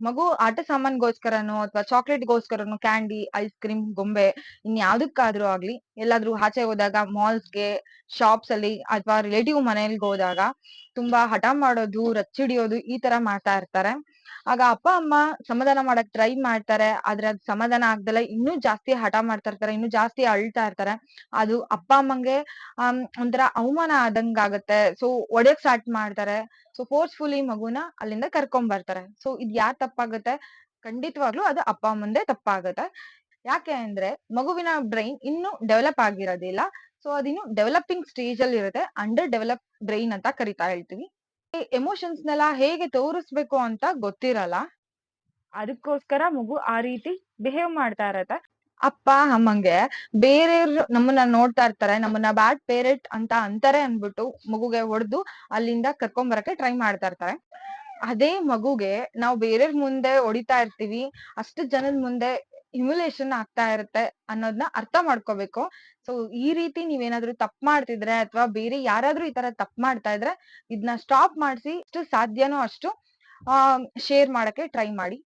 ಮಗು ಆಟ ಸಾಮಾನ್ಗೋಸ್ಕರನೋ ಅಥವಾ ಚಾಕ್ಲೇಟ್‌ಗೋಸ್ಕರನೋ ಕ್ಯಾಂಡಿ, ಐಸ್ ಕ್ರೀಮ್, ಗೊಂಬೆ ಇನ್ಯಾವುದಕ್ಕಾದ್ರೂ ಆಗ್ಲಿ ಎಲ್ಲಾದ್ರೂ ಆಚೆ ಹೋದಾಗ ಮಾಲ್ಸ್‌ಗೆ, ಶಾಪ್ಸ್ ಅಲ್ಲಿ ಅಥವಾ ರಿಲೇಟಿವ್ ಮನೆಗೆ ಹೋದಾಗ ತುಂಬಾ ಹಠ ಮಾಡೋದು, ರಚ್ಚಿಡಿಯೋದು ಈ ತರ ಮಾಡ್ತಾ ಇರ್ತಾರೆ. ಆಗ ಅಪ್ಪ ಅಮ್ಮ ಸಮಾಧಾನ ಮಾಡಕ್ ಟ್ರೈ ಮಾಡ್ತಾರೆ. ಆದ್ರೆ ಅದ್ ಸಮಾಧಾನ ಆಗ್ದಲ್ಲ ಇನ್ನೂ ಜಾಸ್ತಿ ಹಠ ಮಾಡ್ತಾ ಇರ್ತಾರೆ. ಇನ್ನೂ ಜಾಸ್ತಿ ಅಳ್ತಾ ಇರ್ತಾರೆ. ಅದು ಅಪ್ಪ ಅಮ್ಮಂಗೆ ಆಹ್, ಒಂಥರ ಅವಮಾನ ಆದಂಗಾಗತ್ತೆ. ಸೊ ಒಡೆಯಕ್ ಸ್ಟಾರ್ಟ್ ಮಾಡ್ತಾರೆ. ಸೊ ಫೋರ್ಸ್‌ಫುಲಿ ಮಗುನ ಅಲ್ಲಿಂದ ಕರ್ಕೊಂಡ್ ಬರ್ತಾರೆ. ಸೊ ಇದ್ ಯಾರ್ ತಪ್ಪಾಗತ್ತೆ? ಖಂಡಿತವಾಗ್ಲೂ ಅದು ಅಪ್ಪ ಅಮ್ಮಂದೇ ತಪ್ಪಾಗತ್ತೆ. ಯಾಕೆ ಅಂದ್ರೆ ಮಗುವಿನ ಬ್ರೈನ್ ಇನ್ನು ಡೆವಲಪ್ ಆಗಿರೋದಿಲ್ಲ. ಸೊ ಅದಿನ್ನು ಡೆವಲಪಿಂಗ್ ಸ್ಟೇಜ್ ಅಲ್ಲಿ ಇರುತ್ತೆ. ಅಂಡರ್ ಡೆವಲಪ್ ಬ್ರೈನ್ ಅಂತ ಕರಿತಾ ಹೇಳ್ತೀವಿ. ಈ ಎಮೋಷನ್ಸ್‌ನೆಲ್ಲ ಹೇಗೆ ತೋರಿಸ್ಬೇಕು ಅಂತ ಗೊತ್ತಿರಲ್ಲ. ಅದಕ್ಕೋಸ್ಕರ ಮಗು ಆ ರೀತಿ ಬಿಹೇವ್ ಮಾಡ್ತಾ ಇರತ್ತೆ. ಅಪ್ಪ ಅಮ್ಮಂಗೆ ಬೇರೆಯವ್ರು ನಮ್ಮನ್ನ ನೋಡ್ತಾ ಇರ್ತಾರೆ. ನಮ್ಮನ್ನ ಬ್ಯಾಡ್ ಪೇರೆಂಟ್ ಅಂತ ಅಂತಾರೆ ಅನ್ಬಿಟ್ಟು ಮಗುಗೆ ಹೊಡೆದು ಅಲ್ಲಿಂದ ಕರ್ಕೊಂಡ್ ಬರಕ್ಕೆ ಟ್ರೈ ಮಾಡ್ತಾ ಇರ್ತಾರೆ. ಅದೇ ಮಗುಗೆ ನಾವು ಬೇರೆಯವ್ರ ಮುಂದೆ ಹೊಡಿತಾ ಇರ್ತೀವಿ. ಅಷ್ಟು ಜನದ ಮುಂದೆ ಹ್ಯುಮಿಲಿಯೇಷನ್ ಆಗ್ತಾ ಇರುತ್ತೆ ಅನ್ನೋದನ್ನ ಅರ್ಥ ಮಾಡ್ಕೋಬೇಕು. ಸೊ ಈ ರೀತಿ ನೀವೇನಾದ್ರೂ ತಪ್ಪು ಮಾಡ್ತಿದ್ರೆ ಅಥವಾ ಬೇರೆ ಯಾರಾದ್ರೂ ಈ ತರ ತಪ್ಪು ಮಾಡ್ತಾ ಇದ್ರೆ ಇದನ್ನ ಸ್ಟಾಪ್ ಮಾಡ್ಸಿ ಎಷ್ಟು ಸಾಧ್ಯನೋ ಅಷ್ಟು, ಆ ಶೇರ್ ಮಾಡಕ್ಕೆ ಟ್ರೈ ಮಾಡಿ.